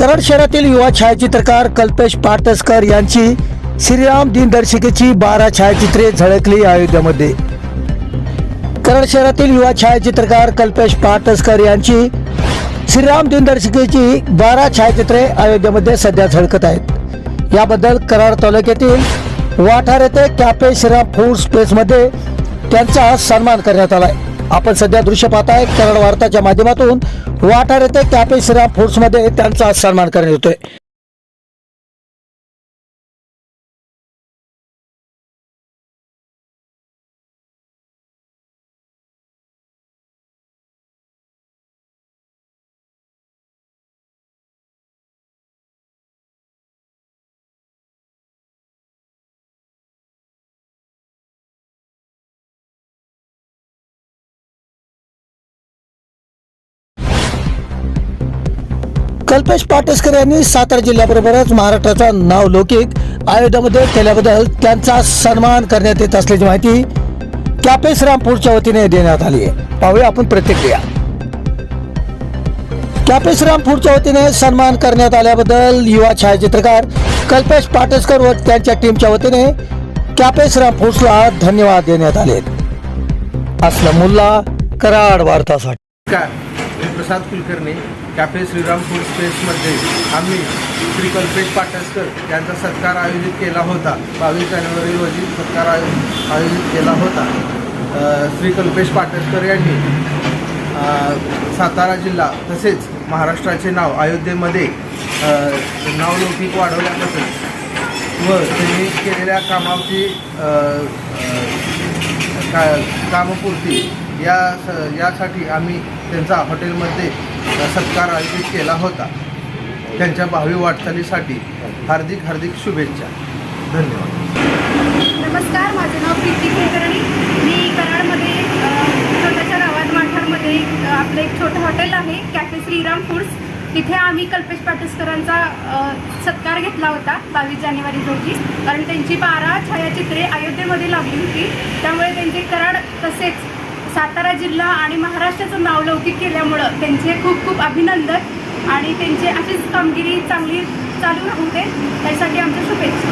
कराड शहरातील युवा छायाचित्रकार कल्पेश पाटसकर यांची श्रीराम दिनदर्शिकेची बारा छायाचित्रे झळकली अयोध्येमध्ये. कराड शहरातील युवा छायाचित्रकार कल्पेश पाटसकर यांची श्रीराम दिनदर्शिकेची बारा छायाचित्रे अयोध्येमध्ये सध्या झळकत आहेत. याबद्दल कराड तालुक्यातील वाठार येथे कॅपे श्रीराम फूड स्पेसमध्ये त्यांचा सन्मान करण्यात आला आहे आपण सध्या दृश्य पाहताय कराड वार्ताच्या माध्यमातून वाठार येथे त्यापेक्षा श्रीराम फोर्समध्ये त्यांचा सन्मान करण्यात येतोय. कल्पेश पाटेसकर यांनी सातारा जिल्ह्याबरोबरच महाराष्ट्राचा नाव लौकिक केल्याबद्दल त्यांचा सन्मान करण्यात येत असल्याची माहिती कॅपेस रामपूरच्या वतीने देण्यात आली आहे. पाहूया आपण प्रतिक्रिया. कॅपेस रामपूरच्या वतीने सन्मान करण्यात आल्याबद्दल युवा छायाचित्रकार कल्पेश पाटेसकर व त्यांच्या टीमच्या वतीने कॅपेस रामपूरला धन्यवाद देण्यात आले असला मुल्ला कराड वार्तासाठी. मी प्रसाद कुलकर्णी कॅफे श्रीराम फूड स्पेसमध्ये आम्ही श्री कल्पेश पाटसकर यांचा सत्कार आयोजित केला होता. बावीस जानेवारी रोजी सत्कार आयो आयोजित केला होता. श्री कल्पेश पाटसकर यांनी सातारा जिल्हा तसेच महाराष्ट्राचे नाव अयोध्येमध्ये नावलौकिक वाढवल्याबद्दल व त्यांनी केलेल्या कामाची का कामपूर्ती या स- यासाठी आम्ही त्यांचा हॉटेलमध्ये सत्कार आयोजित केला होता. त्यांच्या भावी वाटचालीसाठी हार्दिक हार्दिक शुभेच्छा. धन्यवाद. नमस्कार माझं नाव प्रीती कुलकर्णी. मी कराडमध्ये अ, छोट्याशा गावात आपलं एक छोटं हॉटेल आहे कॅफे श्रीराम फूड्स तिथे आम्ही कल्पेश पाटसकरांचा सत्कार घेतला होता बावीस जानेवारी रोजी. कारण त्यांची बारा छायाचित्रे अयोध्येमध्ये लागली होती. त्यामुळे त्यांचे कराड तसेच सातारा जिल्हा आणि महाराष्ट्राचं नाव लौकिक केल्यामुळं त्यांचे खूप खूप अभिनंदन आणि त्यांची अशीच कामगिरी चांगली चालू राहू दे. त्यासाठी आमच्या शुभेच्छा.